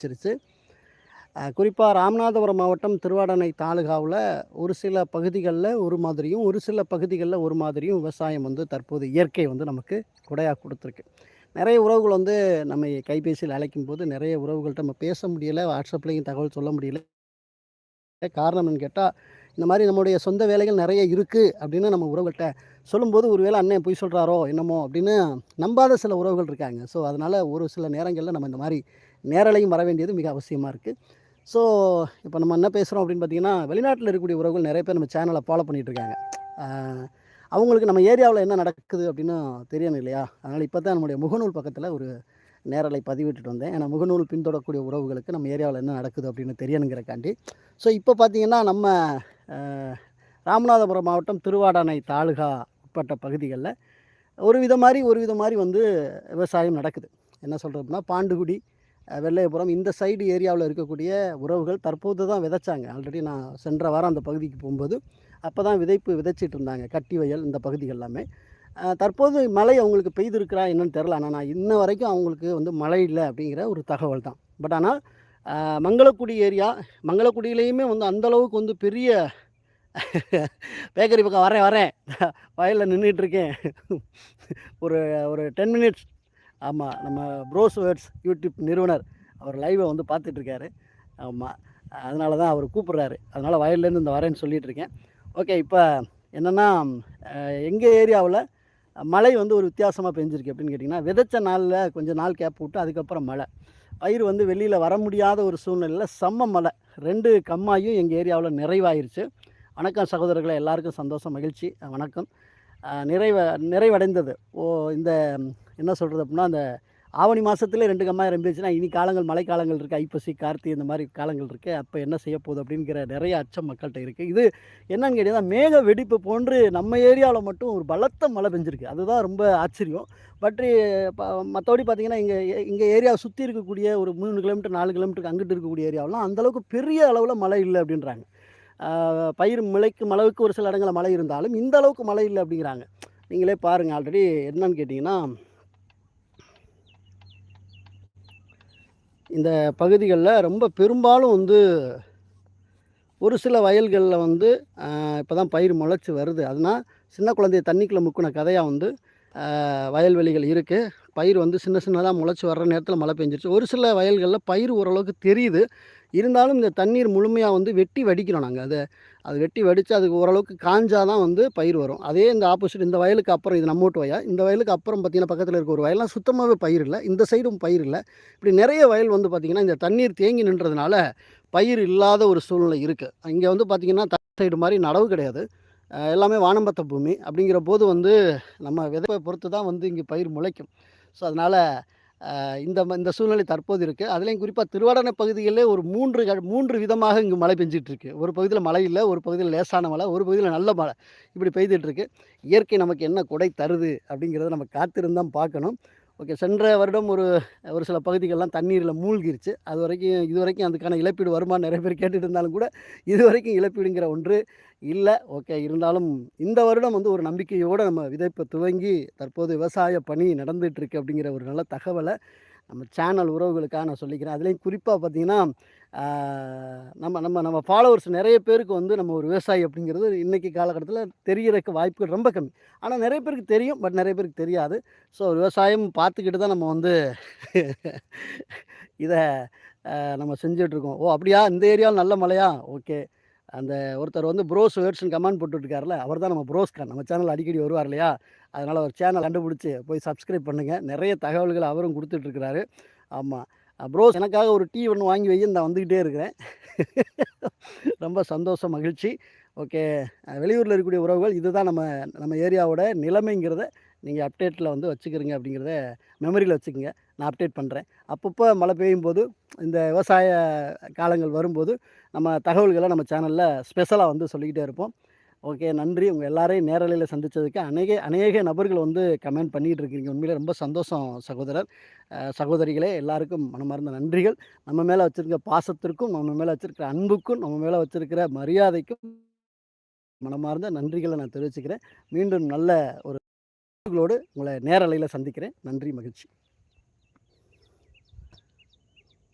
ஆரம்பிச்சிருச்சு. குறிப்பாக ராமநாதபுரம் மாவட்டம் திருவாடனை தாலுகாவில் ஒரு சில பகுதிகளில் ஒரு மாதிரியும் ஒரு சில பகுதிகளில் ஒரு மாதிரியும் விவசாயம் வந்து தற்போது இயற்கை வந்து நமக்கு கொடையாக கொடுத்துருக்கு. நிறைய உறவுகள் வந்து நம்ம கைபேசியில் அழைக்கும் போது நிறைய உறவுகள்கிட்ட நம்ம பேச முடியலை வாட்ஸ்அப்லேயும் தகவல் சொல்ல முடியல. காரணம் என்னன்னு கேட்டால் இந்த மாதிரி நம்முடைய சொந்த வேலைகள் நிறைய இருக்குது அப்படின்னு நம்ம உறவுகள்கிட்ட சொல்லும்போது ஒரு வேளை அண்ணன் பொய் சொல்கிறாரோ என்னமோ? அப்படின்னு நம்பாத சில உறவுகள் இருக்காங்க. ஸோ அதனால் ஒரு சில நேரங்களில் நம்ம இந்த மாதிரி நேரலையும் வர வேண்டியது மிக அவசியமாக இருக்குது ஸோ இப்போ நம்ம என்ன பேசுகிறோம் அப்படின்னு பார்த்தீங்கன்னா வெளிநாட்டில் இருக்கக்கூடிய உறவுகள் நிறைய பேர் நம்ம சேனலை ஃபாலோ பண்ணிகிட்ருக்காங்க அவங்களுக்கு நம்ம ஏரியாவில் என்ன நடக்குது அப்படின்னு தெரியணும் இல்லையா? அதனால் இப்போ தான் நம்முடைய முகநூல் பக்கத்தில் ஒரு நேரலை பதிவிட்டுட்டு வந்தேன். ஏன்னா முகநூல் பின்தொடரக்கூடிய உறவுகளுக்கு நம்ம ஏரியாவில் என்ன நடக்குது அப்படின்னு தெரியணுங்கிறக்காண்டி. ஸோ இப்போ பார்த்தீங்கன்னா நம்ம ராமநாதபுரம் மாவட்டம் திருவாடானை தாலுகா உட்பட்ட பகுதிகளில் ஒரு வித மாதிரி ஒரு வித மாதிரி வந்து விவசாயம் நடக்குது. என்ன சொல்கிறதுனா பாண்டுகுடி வெள்ளையபுரம். இந்த சைடு ஏரியாவில் இருக்கக்கூடிய உறவுகள் தற்போது தான் விதைச்சாங்க. ஆல்ரெடி நான் சென்ற வாரம் அந்த பகுதிக்கு போகும்போது அப்போ தான் விதைப்பு விதைச்சிட்டு இருந்தாங்க. கட்டி வயல் இந்த பகுதிகள் எல்லாமே. தற்போது மழை அவங்களுக்கு பெய்திருக்கிறா என்னன்னு தெரில ஆனால் நான் இன்ன வரைக்கும் அவங்களுக்கு வந்து மழை இல்லை அப்படிங்கிற ஒரு தகவல் தான். பட் ஆனால் மங்களக்குடி ஏரியா மங்களக்குடியிலையுமே வந்து அந்த அளவுக்கு வந்து பெரிய பேக்கரி பக்கம் வரேன் வரேன். வயலில் நின்றுட்டு இருக்கேன். ஒரு ஒரு டென் மினிட்ஸ் ஆமாம் நம்ம ப்ரோஸ் வேர்ட்ஸ் யூடியூப் நிறுவனர் அவர் லைவை வந்து பார்த்துட்ருக்காரு. ஆமாம் அதனால தான் அவர் கூப்பிட்றாரு. அதனால் வயல்லேருந்து இந்த வரேன்னு சொல்லிகிட்ருக்கேன் இருக்கேன் ஓகே இப்போ என்னென்னா எங்கள் ஏரியாவில் மழை வந்து ஒரு வித்தியாசமாக பெஞ்சிருக்கு அப்படின்னு கேட்டிங்கன்னா விதைச்ச நாளில் கொஞ்சம் நாள் கேப் விட்டு அதுக்கப்புறம் மழை. பயிர் வந்து வெளியில் வர முடியாத ஒரு சூழ்நிலையில் செம்ம மழை. ரெண்டு கம்மாயும் எங்கள் ஏரியாவில் நிறைவாயிருச்சு. வணக்கம் சகோதரர்களை எல்லாருக்கும் சந்தோஷம் மகிழ்ச்சி வணக்கம். நிறைவ நிறைவடைந்தது. ஓ இந்த என்ன சொல்கிறது அப்படின்னா அந்த ஆவணி மாதத்துல ரெண்டு கம்மாயிரம் இருந்துச்சுன்னா இனி காலங்கள் மழை காலங்கள் இருக்குது ஐப்பசி கார்த்தி இந்த மாதிரி காலங்கள் இருக்குது அப்போ என்ன செய்ய போகுது அப்படிங்கிற நிறைய அச்சம் மக்கள்கிட்ட இருக்குது இது என்னன்னு கேட்டிங்கன்னா மேக வெடிப்பு போன்று நம்ம ஏரியாவில் மட்டும் ஒரு பலத்த மழை பெஞ்சிருக்கு. அதுதான் ரொம்ப ஆச்சரியம். பட் மற்றபடி பார்த்தீங்கன்னா இங்கே இங்கே ஏரியாவை சுற்றி இருக்கக்கூடிய ஒரு மூணு கிலோமீட்டர் நாலு கிலோமீட்டருக்கு அங்கிட்டு இருக்கக்கூடிய ஏரியாவெலாம் அந்தளவுக்கு பெரிய அளவில் மழை இல்லை அப்படின்றாங்க பயிர் முளைக்கும் அளவுக்கு ஒரு சில இடங்களில் மழை இருந்தாலும் இந்த அளவுக்கு மழை இல்லை அப்படிங்கிறாங்க. நீங்களே பாருங்கள் ஆல்ரெடி என்னன்னு கேட்டிங்கன்னா இந்த பகுதிகளில் ரொம்ப பெரும்பாலும் வந்து ஒரு சில வயல்களில் வந்து இப்போ தான் பயிர் முளைச்சி வருது. அதனால் சின்ன குழந்தைய தண்ணிக்குள்ளே முக்கின கதையாக வந்து வயல்வெளிகள் இருக்குது பயிர் வந்து சின்ன சின்னதாக முளைச்சி வர்ற நேரத்தில் மழை பெஞ்சிருச்சு. ஒரு சில வயல்களில் பயிர் ஓரளவுக்கு தெரியுது. இருந்தாலும் இந்த தண்ணீர் முழுமையாக வந்து வெட்டி வடிக்கிறோம் நாங்கள் அதை அது வெட்டி வடித்து அதுக்கு ஓரளவுக்கு காஞ்சா தான் வந்து பயிர் வரும். அதே இந்த ஆப்போசிட் இந்த வயலுக்கு அப்புறம் இது நம்ம வீட்டு வயா. இந்த வயலுக்கு அப்புறம் பார்த்திங்கன்னா பக்கத்தில் இருக்க ஒரு வயல்லாம் சுத்தமாகவே பயிர் இல்லை. இந்த சைடும் பயிர் இல்லை. இப்படி நிறைய வயல் வந்து பார்த்திங்கன்னா இந்த தண்ணீர் தேங்கி நின்றதுனால பயிர் இல்லாத ஒரு சூழ்நிலை இருக்குது இங்கே வந்து பார்த்திங்கன்னா சைடு மாதிரி நடவு கிடையாது. எல்லாமே வானம்பத்த பூமி. அப்படிங்கிற போது வந்து நம்ம விதைப்பை பொறுத்து தான் வந்து இங்கே பயிர் முளைக்கும். ஸோ அதனால் இந்த ம- இந்த சூழ்நிலை தற்போது இருக்குது அதுலேயும் குறிப்பாக திருவாடனை பகுதிகளிலே ஒரு மூன்று மூன்று விதமாக இங்கு மழை பெஞ்சிட்ருக்கு. ஒரு பகுதியில் மழை இல்லை ஒரு பகுதியில் லேசான மழை ஒரு பகுதியில் நல்ல மழை. இப்படி பெய்துட்ருக்கு. இயற்கை நமக்கு என்ன கொடை தருது அப்படிங்கிறத நம்ம காத்திருந்தான் பார்க்கணும். ஓகே. சென்ற வருடம் ஒரு ஒரு சில பகுதிகள்லாம் தண்ணீரில் மூழ்கிருச்சு. அது வரைக்கும் இது வரைக்கும் அதுக்கான இழப்பீடு வருமானம் நிறைய பேர் கேட்டுட்டு இருந்தாலும் கூட இது வரைக்கும் இழப்பீடுங்கிற ஒன்று இல்லை. ஓகே. இருந்தாலும் இந்த வருடம் வந்து ஒரு நம்பிக்கையோடு நம்ம விதைப்பை துவங்கி தற்போது விவசாய பணி நடந்துகிட்ருக்கு அப்படிங்கிற ஒரு நல்ல தகவலை நம்ம சேனல் உறவுகளுக்காக நான் சொல்லிக்கிறேன். அதுலேயும் குறிப்பாக பார்த்தீங்கன்னா நம்ம நம்ம நம்ம ஃபாலோவர்ஸ் நிறைய பேருக்கு வந்து நம்ம ஒரு விவசாயி அப்படிங்கிறது இன்றைக்கி காலகட்டத்தில் தெரியறதுக்கு வாய்ப்புகள் ரொம்ப கம்மி. ஆனால் நிறைய பேருக்கு தெரியும் பட் நிறைய பேருக்கு தெரியாது. ஸோ விவசாயம் பார்த்துக்கிட்டு தான் நம்ம வந்து இதை நம்ம செஞ்சிட்ருக்கோம் ஓ அப்படியா? இந்த ஏரியாவில் நல்ல மழையா? ஓகே அந்த ஒருத்தர் வந்து ப்ரோஸ் வேர்ட்ஸ்னு கமெண்ட் போட்டுட்ருக்காருல அவர் தான் நம்ம ப்ரோஸ் கான் நம்ம சேனல் அடிக்கடி வருவார் இல்லையா? அதனால் ஒரு சேனல் கண்டுபிடிச்சி போய் சப்ஸ்கிரைப் பண்ணுங்கள் நிறைய தகவல்கள் அவரும் கொடுத்துட்ருக்கிறாரு ஆமாம் ப்ரோஸ் எனக்காக ஒரு டீ ஒன்று வாங்கி வை நான் வந்துக்கிட்டே இருக்கிறேன். ரொம்ப சந்தோஷம் மகிழ்ச்சி. ஓகே. வெளியூரில் இருக்கக்கூடிய உறவுகள் இதுதான் நம்ம நம்ம ஏரியாவோட நிலைமைங்கிறத நீங்கள் அப்டேட்டில் வந்து வச்சுக்கிறீங்க அப்படிங்கிறத மெமரியில் வச்சுக்கோங்க. நான் அப்டேட் பண்ணுறேன் அப்பப்போ மழை பெய்யும் போது இந்த விவசாய காலங்கள் வரும்போது நம்ம தகவல்களை நம்ம சேனலில் ஸ்பெஷலாக வந்து சொல்லிக்கிட்டே இருப்போம். ஓகே நன்றி. உங்கள் எல்லாரையும் நேரலையில் சந்தித்ததுக்கு அநேக அநேக நபர்கள் வந்து கமெண்ட் பண்ணிகிட்டு இருக்கிறீங்க உண்மையிலே ரொம்ப சந்தோஷம் சகோதரர். சகோதரிகளே எல்லாருக்கும் மனமார்ந்த நன்றிகள். நம்ம மேலே வச்சுருக்க பாசத்திற்கும் நம்ம மேலே வச்சுருக்கிற அன்புக்கும் நம்ம மேலே வச்சுருக்கிற மரியாதைக்கும் மனமார்ந்த நன்றிகளை நான் தெரிவிச்சுக்கிறேன். மீண்டும் நல்ல ஒரு உங்களோடு உங்களை நேரலையில் சந்திக்கிறேன். நன்றி மகிழ்ச்சி.